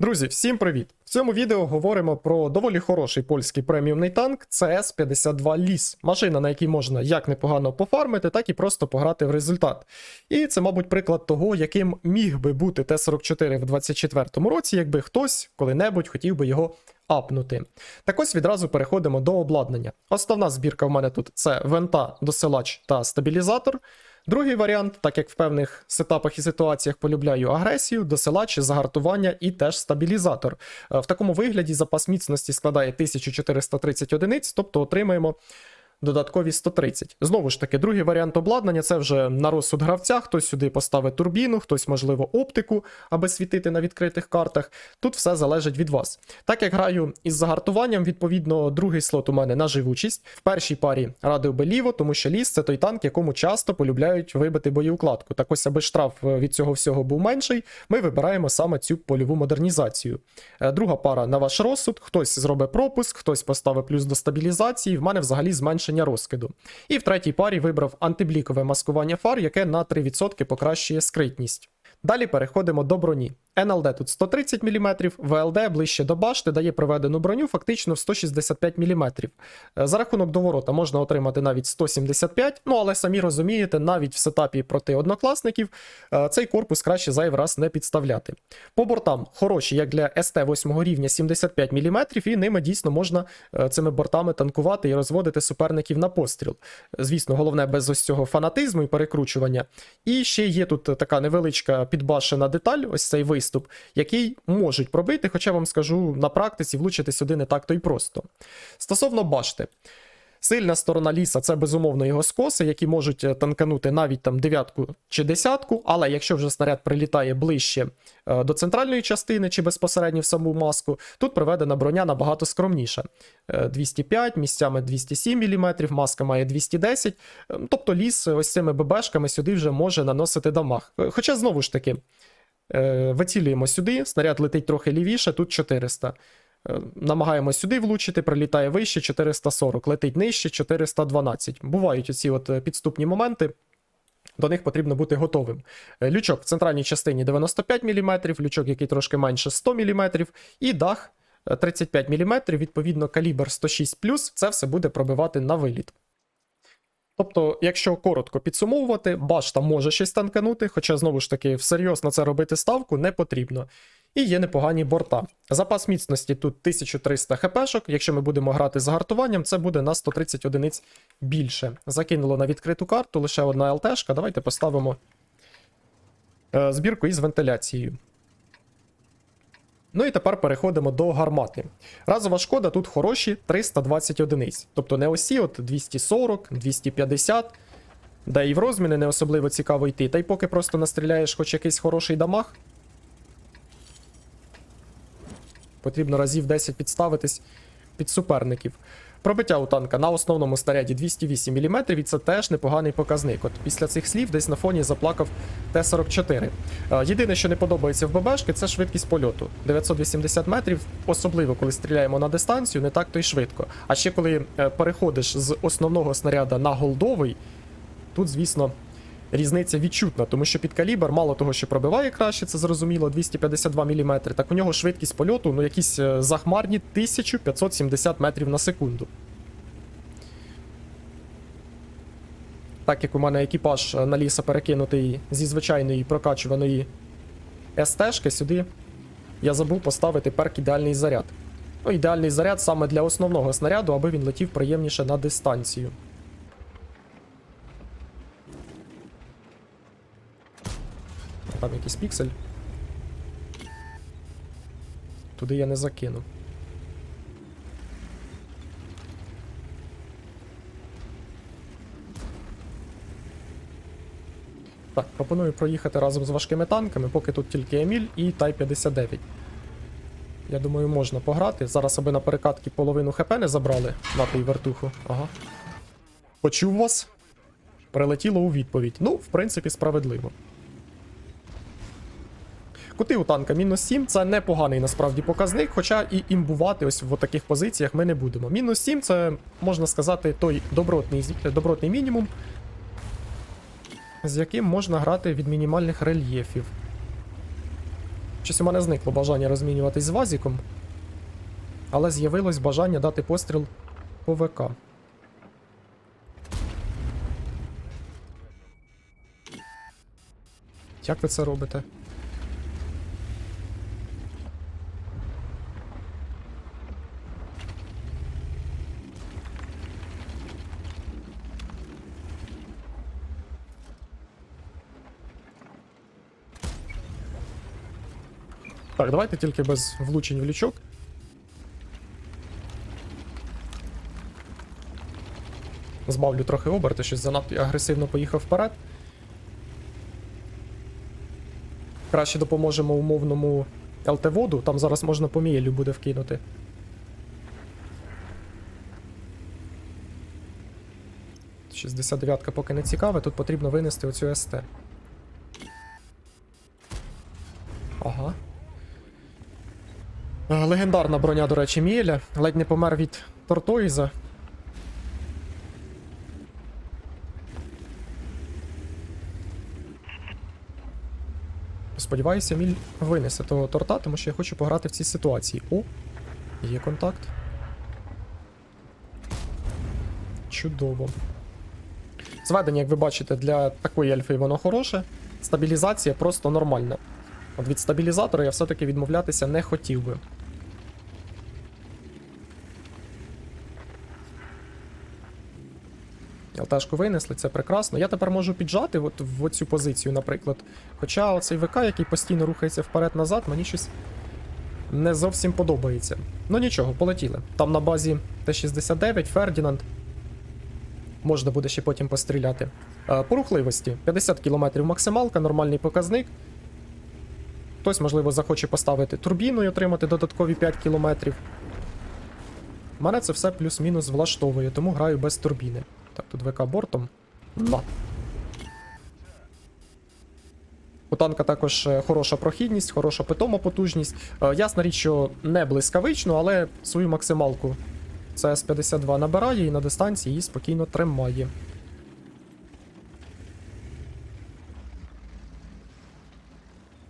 Друзі, всім привіт! В цьому відео говоримо про доволі хороший польський преміумний танк CS-52 Ліс. Машина, на якій можна як непогано пофармити, так і просто пограти в результат. І це, мабуть, приклад того, яким міг би бути Т-44 в 24-му році, якби хтось коли-небудь хотів би його апнути. Так ось відразу переходимо до обладнання. Основна збірка в мене тут це вента, досилач та стабілізатор. Другий варіант, так як в певних сетапах і ситуаціях полюбляю агресію, досилач, загартування і теж стабілізатор. Е, В такому вигляді запас міцності складає 1430 одиниць, тобто отримаємо додаткові 130. Знову ж таки, другий варіант обладнання це вже на розсуд гравця. Хтось сюди поставить турбіну, хтось, можливо, оптику, аби світити на відкритих картах. Тут все залежить від вас. Так як граю із загартуванням, відповідно, другий слот у мене на живучість. В першій парі радив би ліво, тому що ліс це той танк, якому часто полюбляють вибити боєукладку. Так ось, аби штраф е, від цього всього був менший, ми вибираємо саме цю польову модернізацію. Е, Друга пара на ваш розсуд, хтось зробить пропуск, хтось поставить плюс до стабілізації. В мене взагалі зменшення розкиду. І в третій парі вибрав антиблікове маскування фар, яке на 3% покращує скритність. Далі переходимо до броні. НЛД тут 130 мм, ВЛД ближче до башти дає проведену броню фактично в 165 мм. Е, За рахунок доворота можна отримати навіть 175, ну але самі розумієте, навіть в сетапі проти однокласників е, цей корпус краще зайвий раз не підставляти. По бортам хороші, як для СТ 8 рівня 75 мм, і ними дійсно можна е, цими бортами танкувати і розводити суперників на постріл. Звісно, головне без ось цього фанатизму і перекручування. І ще є тут така невеличка підбашена деталь, ось цей виступ, який можуть пробити, хоча вам скажу на практиці влучити сюди не так то й просто. Стосовно башти. Сильна сторона ліса це безумовно його скоси, які можуть е, танканути навіть там дев'ятку чи десятку, але якщо вже снаряд прилітає ближче е, до центральної частини чи безпосередньо в саму маску, тут проведена броня набагато скромніша. Е, 205, місцями 207 мм, маска має 210. Е, Тобто ліс ось цими ББшками сюди вже може наносити дамаг. Е, Хоча знову ж таки. Е, Вицілюємо сюди, снаряд летить трохи лівіше, тут 400. Е, Намагаємось сюди влучити, прилітає вище 440, летить нижче 412. Бувають оці от е, підступні моменти. До них потрібно бути готовим. Е, Лючок в центральній частині 95 мм, лючок, який трошки менше 100 мм, і дах е, 35 мм, відповідно, калібр 106 це все буде пробивати на виліт. Тобто, якщо коротко підсумовувати, башта може щось танканути, хоча знову ж таки всерйоз на це робити ставку не потрібно. І є непогані борта. Запас міцності тут 1300 хпшок. Якщо ми будемо грати з гартуванням, це буде на 130 одиниць більше. Закинуло на відкриту карту лише одна ЛТшка. Давайте поставимо е, збірку із вентиляцією. Ну і тепер переходимо до гармати. Разова шкода тут хороші 320 одиниць. Тобто не осі, от 240, 250. Да і в розміни не особливо цікаво йти. Та й поки просто настріляєш хоч якийсь хороший дамаг. Потрібно разів 10 підставитись під суперників. Пробиття у танка на основному снаряді 208 мм, і це теж непоганий показник. От після цих слів десь на фоні заплакав Т-44. Е, Єдине, що не подобається в ББшки, це швидкість польоту. 980 метрів, особливо коли стріляємо на дистанцію, не так то й швидко. А ще коли е, переходиш з основного снаряда на голдовий, тут, звісно, різниця відчутна, тому що під калібр, мало того, що пробиває краще, це зрозуміло, 252 мм, так у нього швидкість польоту ну якісь е, захмарні 1570 метрів на секунду. Так як у мене екіпаж е, на ліса перекинутий зі звичайної прокачуваної СТ-шки, сюди я забув поставити перк ідеальний заряд. Ну, ідеальний заряд саме для основного снаряду, аби він летів приємніше на дистанцію. Там якийсь піксель. Туди я не закину. Так, пропоную проїхати разом з важкими танками, поки тут тільки Еміль і Тай-59. Я думаю, можна пограти. Зараз аби на перекатки половину ХП не забрали на той вертуху. Ага. Почув вас. Прилетіло у відповідь. Ну, в принципі, справедливо. Кути у танка мінус 7 це непоганий насправді показник, хоча і імбувати ось в таких позиціях ми не будемо. Мінус 7 це, можна сказати, той добротний, добротний мінімум, з яким можна грати від мінімальних рельєфів. Щось у мене зникло бажання розмінюватись з Вазіком. Але з'явилось бажання дати постріл по ВК. Як ви це робите? Так, давайте тільки без влучень в лючок. Збавлю трохи оберти, щось занадто агресивно поїхав вперед. Краще допоможемо умовному ЛТ-воду, там зараз можна по мієлю буде вкинути. Шістдесят дев'ятка поки не цікаве, тут потрібно винести оцю СТ. Ага. Е, Легендарна броня, до речі, Міеля. Ледь не помер від Тортоїза. Сподіваюся, Міль винесе того торта, тому що я хочу пограти в цій ситуації. О, є контакт. Чудово. Зведення, як ви бачите, для такої ельфи воно хороше. Стабілізація просто нормальна. От від стабілізатора я все-таки відмовлятися не хотів би. ЛТшку винесли, це прекрасно. Я тепер можу піджати от в оцю позицію, наприклад. Хоча оцей ВК, який постійно рухається вперед-назад, мені щось не зовсім подобається. Ну нічого, полетіли. Там на базі Т-69, Фердінанд. Можна буде ще потім постріляти. Е, По рухливості 50 км максималка, нормальний показник. Хтось, можливо, захоче поставити турбіну і отримати додаткові 5 км. Мене це все плюс-мінус влаштовує, тому граю без турбіни. Так, тут ВК бортом. На. У танка також е, хороша прохідність, хороша питома потужність. Е, ясна річ, що не блискавично, але свою максималку це С-52 набирає і на дистанції її спокійно тримає.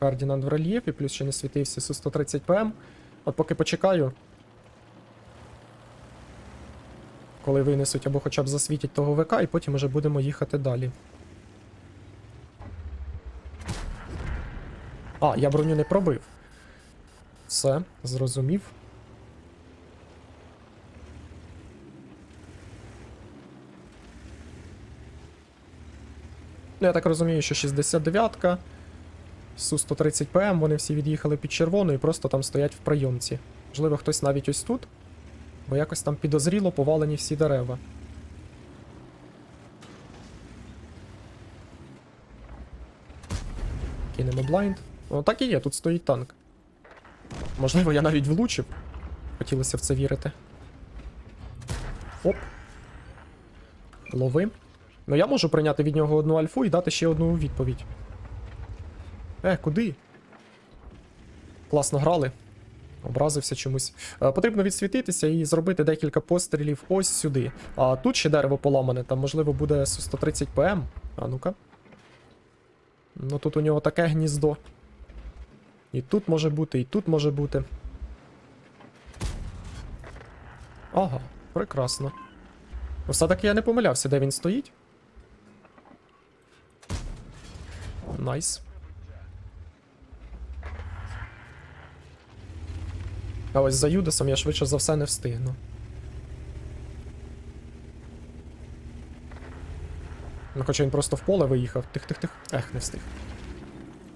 Фердінанд в рельєфі, плюс ще не світився Су-130 ПМ. От поки почекаю. Коли винесуть або хоча б засвітять того ВК, і потім вже будемо їхати далі. А, я броню не пробив. Все, зрозумів. Ну, я так розумію, що 69-ка, Су-130 ПМ, вони всі від'їхали під червону і просто там стоять в прийомці. Можливо, хтось навіть ось тут, бо якось там підозріло повалені всі дерева. Кинемо блайнд. О, так і є, тут стоїть танк. Можливо, я навіть влучив. Хотілося в це вірити. Оп. Лови. Ну я можу прийняти від нього одну альфу і дати ще одну відповідь. Е, куди? Класно грали. Образився чомусь. Е, потрібно відсвітитися і зробити декілька пострілів ось сюди. А тут ще дерево поламане, там, можливо, буде Су-130 ПМ. А ну-ка. Ну тут у нього таке гніздо. І тут може бути, і тут може бути. Ага, прекрасно. Ну, Все-таки я не помилявся, де він стоїть. Найс. А ось за Юдасом я швидше за все не встигну. Ну, хоча він просто в поле виїхав. Тих-тих-тих. Ех, не встиг.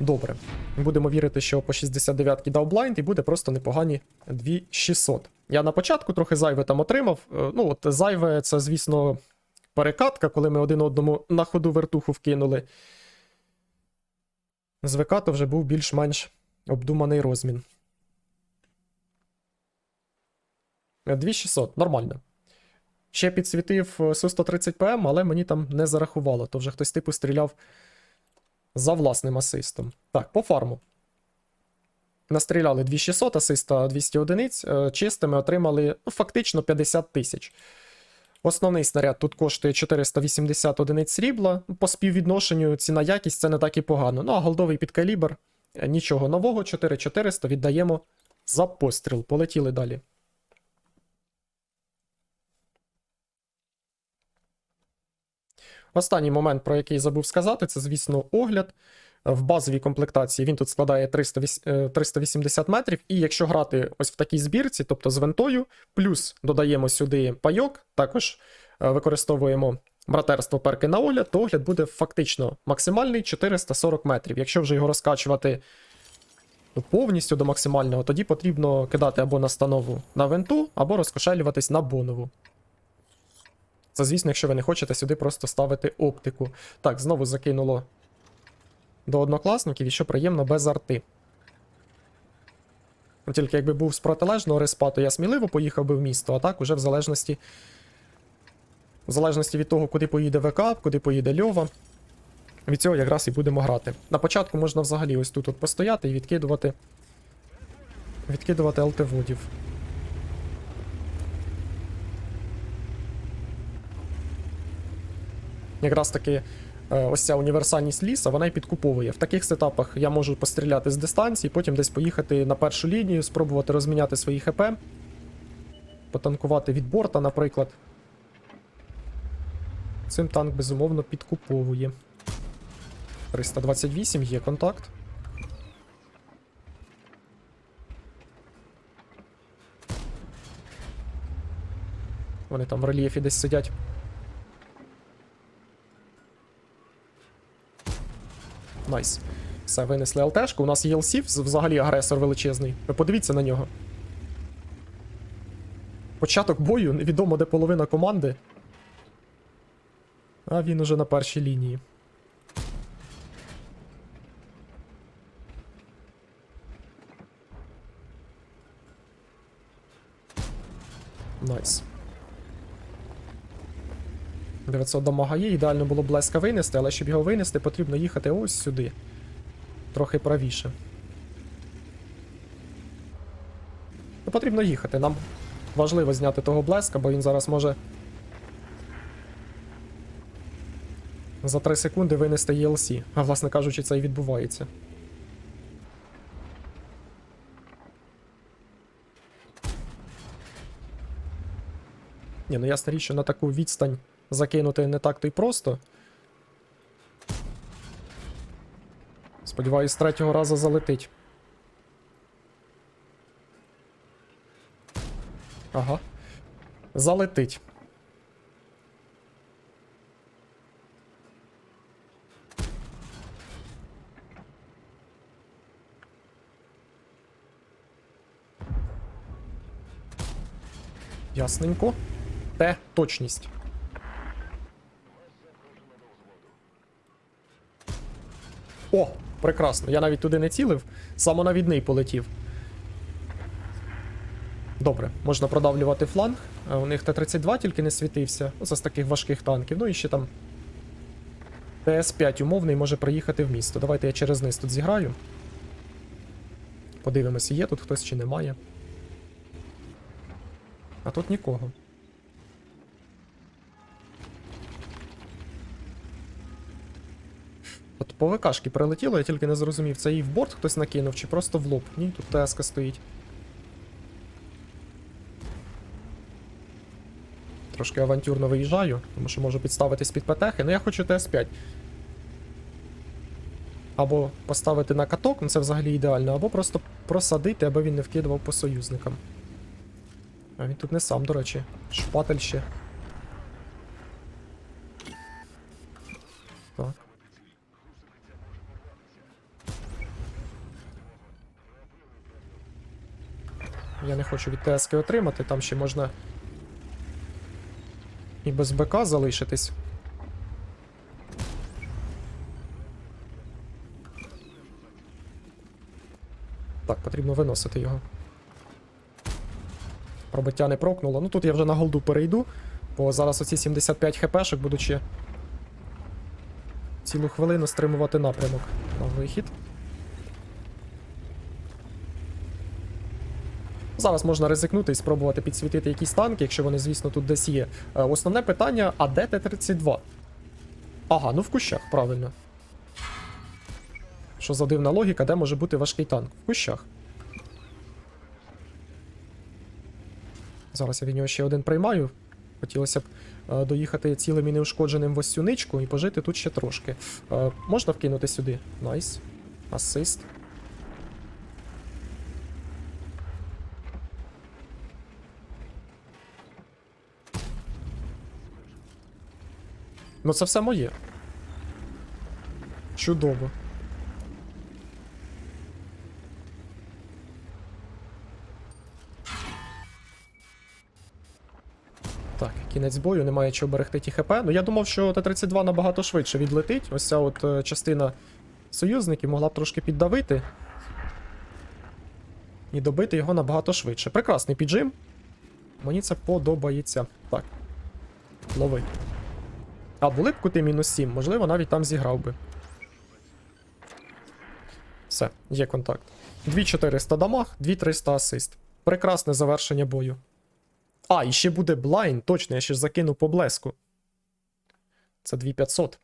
Добре. Будемо вірити, що по 69-ки дав блайнд і буде просто непогані 2600. Я на початку трохи зайве там отримав. Е, Ну, от зайве, це, звісно, перекатка, коли ми один одному на ходу вертуху вкинули. З ВК то вже був більш-менш обдуманий розмін. Е, 2600, нормально. Ще підсвітив е, Су-130 ПМ, але мені там не зарахувало, то вже хтось типу стріляв за власним асистом. Так, по фарму. Настріляли 2600, асиста 200 одиниць, е, чистими отримали ну, фактично 50 тисяч. Основний снаряд тут коштує 480 одиниць срібла. По співвідношенню ціна якість це не так і погано. Ну а голдовий підкалібр Е, Нічого нового, 4400 віддаємо за постріл. Полетіли далі. Останній момент, про який забув сказати, це, звісно, огляд. В базовій комплектації він тут складає 300, е, 380 метрів. І якщо грати ось в такій збірці, тобто з вентою, плюс додаємо сюди пайок, також е, використовуємо братерство перки на огляд, то огляд буде фактично максимальний 440 метрів. Якщо вже його розкачувати повністю до максимального, тоді потрібно кидати або настанову на венту, або розкошелюватись на бонову. Це, звісно, якщо ви не хочете сюди просто ставити оптику. Так, знову закинуло до однокласників і що приємно без арти. Тільки якби був з протилежного респа, то я сміливо поїхав би в місто, а так уже в залежності. В залежності від того, куди поїде ВК, куди поїде Льова. Від цього якраз і будемо грати. На початку можна взагалі ось тут от постояти і відкидувати. Відкидувати алтеводів. Якраз таки е, ось ця універсальність ліса, вона і підкуповує. В таких сетапах я можу постріляти з дистанції, потім десь поїхати на першу лінію, спробувати розміняти свої ХП, потанкувати від борта, наприклад. Цим танк, безумовно, підкуповує. 328 є контакт. Вони там в рельєфі десь сидять. Найс. Все, винесли ЛТшку. У нас є ЛСів, взагалі агресор величезний. Ви подивіться на нього. Початок бою, невідомо де половина команди. А він уже на першій лінії. Найс. 900 дамага є, ідеально було б блеска винести, але щоб його винести, потрібно їхати ось сюди. Трохи правіше. Ну, потрібно їхати. Нам важливо зняти того блеска, бо він зараз може за 3 секунди винести ELC. А власне кажучи, це і відбувається. Ні, ну ясна річ, що на таку відстань закинути не так то й просто. Сподіваюсь, з третього разу залетить. Ага. Залетить. Ясненько. Т. Точність. О, прекрасно. Я навіть туди не цілив, самонавідний полетів. Добре, можна продавлювати фланг. У них Т-32 тільки не світився. Оце з таких важких танків. Ну і ще там. ТС-5 умовний може приїхати в місто. Давайте я через низ тут зіграю. Подивимося, є тут хтось чи немає. А тут нікого. От по ВКшки прилетіло, я тільки не зрозумів, це її в борт хтось накинув, чи просто в лоб. Ні, тут ТСК стоїть. Трошки авантюрно виїжджаю, тому що можу підставитись під ПТХи, ну я хочу ТС5. Або поставити на каток, ну це взагалі ідеально, або просто просадити, аби він не вкидував по союзникам. А він тут не сам, до речі. Шпатель ще. Я не хочу від ТСК отримати, там ще можна і без БК залишитись. Так, потрібно виносити його. Пробиття не прокнуло. Ну тут я вже на голду перейду, бо зараз оці 75 хпшок будуть ще цілу хвилину стримувати напрямок на вихід. Зараз можна ризикнути і спробувати підсвітити якісь танки, якщо вони, звісно, тут десь є. Е, Основне питання: а де Т-32? Ага, ну в кущах, правильно. Що за дивна логіка, де може бути важкий танк? В кущах. Зараз я від нього ще один приймаю. Хотілося б е, доїхати цілим і неушкодженим в ось цю ничку і пожити тут ще трошки. Е, можна вкинути сюди? Найс. Асист. Ну це все моє. Чудово. Так, кінець бою, немає чого берегти ті ХП. Ну я думав, що Т-32 набагато швидше відлетить. Ось ця от е, частина союзників могла б трошки піддавити. І добити його набагато швидше. Прекрасний піджим. Мені це подобається. Так. Лови. А були б кути мінус 7, можливо, навіть там зіграв би. Все, є контакт. 2400 дамаг, 2300 асист. Прекрасне завершення бою. А, і ще буде блайн, точно, я ще закину по блеску. Це 2500.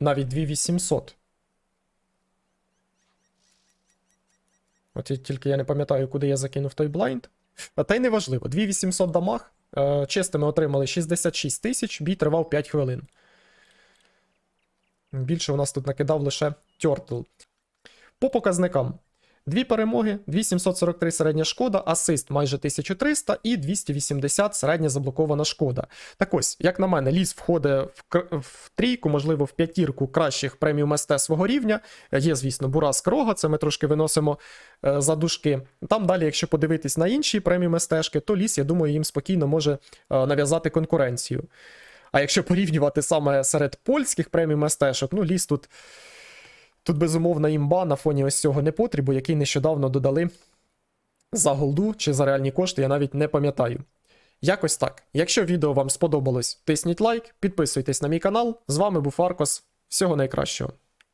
Навіть 2800. От тільки я не пам'ятаю, куди я закинув той блайнд. Та й неважливо. 2800 дамаг. Е, чистими отримали 66 тисяч, бій тривав 5 хвилин. Більше у нас тут накидав лише Тьортл. По показникам. Дві перемоги, 2743 середня шкода, асист майже 1300 і 280 середня заблокована шкода. Так ось, як на мене, ліс входить в, в трійку, можливо, в п'ятірку кращих преміум СТ свого рівня. Є, звісно, Бурас Рога, це ми трошки виносимо е, за дужки. Там далі, якщо подивитись на інші преміум СТшки, то ліс, я думаю, їм спокійно може е, нав'язати конкуренцію. А якщо порівнювати саме серед польських преміум СТшок, ну ліс тут. Тут безумовна імба на фоні ось цього непотрібу, який нещодавно додали за голду чи за реальні кошти, я навіть не пам'ятаю. Якось так. Якщо відео вам сподобалось, тисніть лайк, підписуйтесь на мій канал. З вами був Аркос. Всього найкращого.